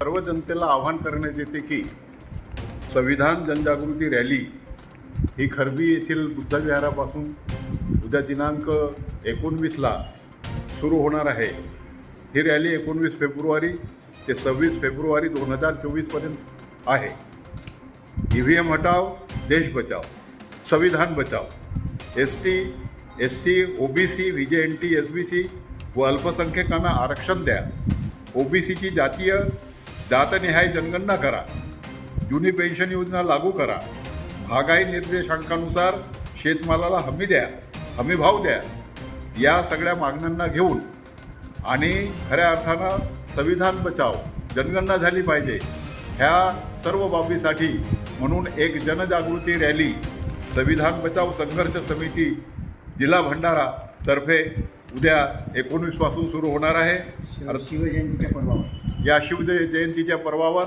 सर्व जनतेला आव्हान करण्यात येते की संविधान जनजागृती रॅली ही खरबी येथील बुद्धविहारापासून उद्या दिनांक एकोणवीसला सुरू होणार आहे. ही रॅली एकोणवीस फेब्रुवारी ते सव्वीस फेब्रुवारी दोन हजार चोवीसपर्यंत आहे. ई व्ही एम हटाव देश बचाव संविधान बचाव. S T S C O B C V J N T S B C व अल्पसंख्याकांना आरक्षण द्या. ओ बी सीची जातीय जातनिहाय जनगणना करा. जुनी पेन्शन योजना लागू करा. महागाई निर्देशांकानुसार शेतमालाला हमी द्या हमी भाव द्या. या सगळ्या मागण्यांना घेऊन आणि खऱ्या अर्थानं संविधान बचाव जनगणना झाली पाहिजे. ह्या सर्व बाबीसाठी म्हणून एक जनजागृती रॅली संविधान बचाव संघर्ष समिती जिल्हा भंडारा तर्फे उद्या एकोणवीसपासून सुरू होणार आहे. शिव- शिवजयंतीच्या पर्वावर. या शिव जय- जयंतीच्या पर्वावर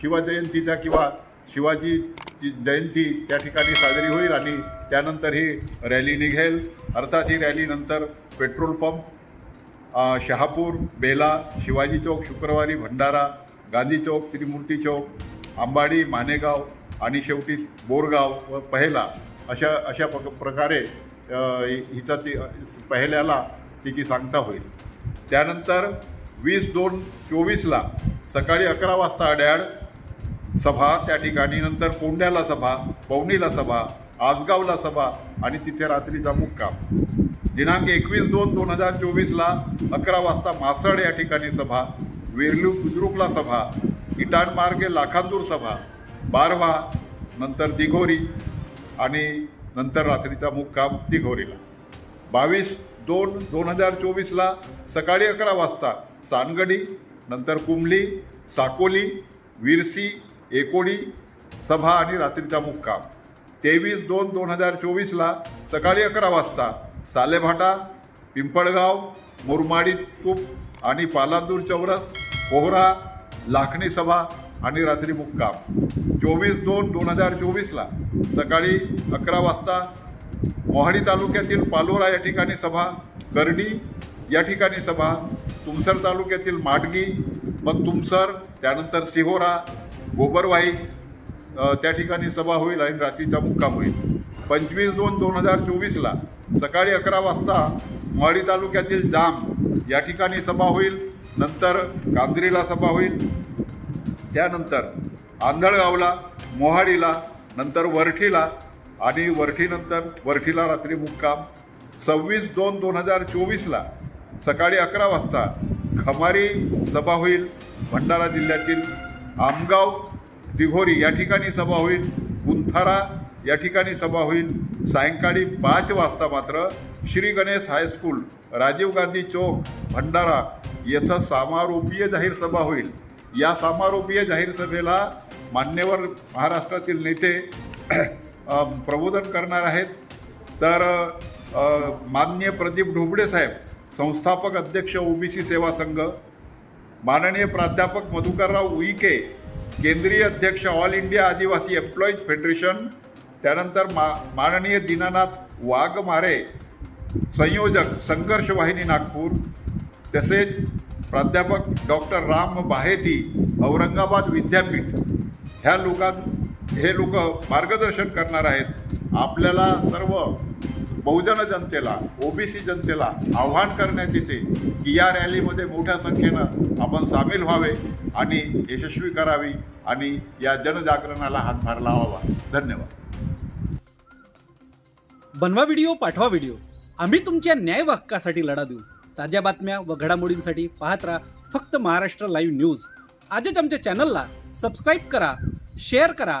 शिवजयंतीचा किंवा शिवाजी जयंती त्या ठिकाणी साजरी होईल आणि त्यानंतर ही रॅली निघेल. अर्थात ही रॅली नंतर पेट्रोल पंप शहापूर बेला शिवाजी चौक शुक्रवारी भंडारा गांधी चौक त्रिमूर्ती चौक आंबाडी मानेगाव आणि शेवटी बोरगाव व पहेला अशा अशा प्रक प्रकारे हिचा ती पहिल्याला तिची सांगता होईल. त्यानंतर वीस दोन चोवीसला सकाळी अकरा वाजता अड्याड सभा त्या ठिकाणी नंतर कोंड्याला सभा पवनीला सभा आसगावला सभा आणि तिथे रात्रीचा मुक्काम. दिनांक एकवीस दोन दोन हजार चोवीसला अकरा वाजता मासड या ठिकाणी सभा वेरलू बुद्रुकला सभा इटानमार्गे लाखांदूर सभा बारवा नंतर दिघोरी आणि नंतर रात्रीचा मुक्काम दिघोरीला. बावीस दोन दोन हजार चोवीसला सकाळी अकरा वाजता सानगडी नंतर कुंबली साकोली विरसी एकोडी सभा आणि रात्रीचा मुक्काम. तेवीस दोन दोन हजार चोवीसला सकाळी अकरा वाजता सालेभाटा पिंपळगाव मुरमाडी तूप आणि पालांदूर चौरस पोहरा लाखणी सभा आणि रात्री मुक्काम. चोवीस दोन दोन हजार चोवीसला सकाळी अकरा वाजता मोहाडी तालुक्यातील पालोरा या ठिकाणी सभा करडी या ठिकाणी सभा तुमसर तालुक्यातील माडगी मग तुमसर त्यानंतर सिहोरा गोबरवाई त्या ठिकाणी सभा होईल आणि रात्रीचा मुक्काम होईल. पंचवीस दोन दोन हजार चोवीसला सकाळी अकरा वाजता मोहाडी तालुक्यातील जाम या ठिकाणी सभा होईल नंतर कांदरीला सभा होईल त्यानंतर आंधळगावला मोहाडीला नंतर वरठीला आणि वरठीनंतर वरठीला रात्री मुक्काम. सव्वीस दोन दोन हजार चोवीसला सकाळी अकरा वाजता खमारी सभा होईल भंडारा जिल्ह्यातील आमगाव दिघोरी या ठिकाणी सभा होईल गुंथारा या ठिकाणी सभा होईल. सायंकाळी पाच वाजता मात्र श्री गणेश हायस्कूल राजीव गांधी चौक भंडारा येथं समारोपीय जाहीर सभा होईल. या समारोपीय जाहीर सभेला मान्यवर महाराष्ट्रातील नेते प्रबोधन करणार आहेत. तर माननीय प्रदीप ढोबडे साहेब संस्थापक अध्यक्ष ओबीसी सेवा संघ माननीय प्राध्यापक मधुकरराव उईके केंद्रीय अध्यक्ष all India Adivasi employees federation त्यानंतर मा माननीय दीनानाथ वाघमारे संयोजक संघर्ष वाहिनी नागपूर तसेच प्राध्यापक डॉक्टर राम बाहेती औरंगाबाद विद्यापीठ. ह्या लोकां हे लोक मार्गदर्शन करणार आहेत. आपल्याला सर्व बहुजन जनतेला ओबीसी जनतेला आव्हान करण्यात येते की या रॅलीमध्ये मोठ्या संख्येनं आपण सामील व्हावे आणि यशस्वी करावी आणि या जनजागरणाला हातभार लावावा. धन्यवाद. बनवा व्हिडिओ पाठवा व्हिडिओ. आम्ही तुमच्या न्याय हक्कासाठी लढा देऊ. ताज्या बातम्या व घडामोडींसाठी पाहत राहा फक्त महाराष्ट्र लाईव्ह न्यूज आजच आमच्या चॅनलला सबस्क्राईब करा शेअर करा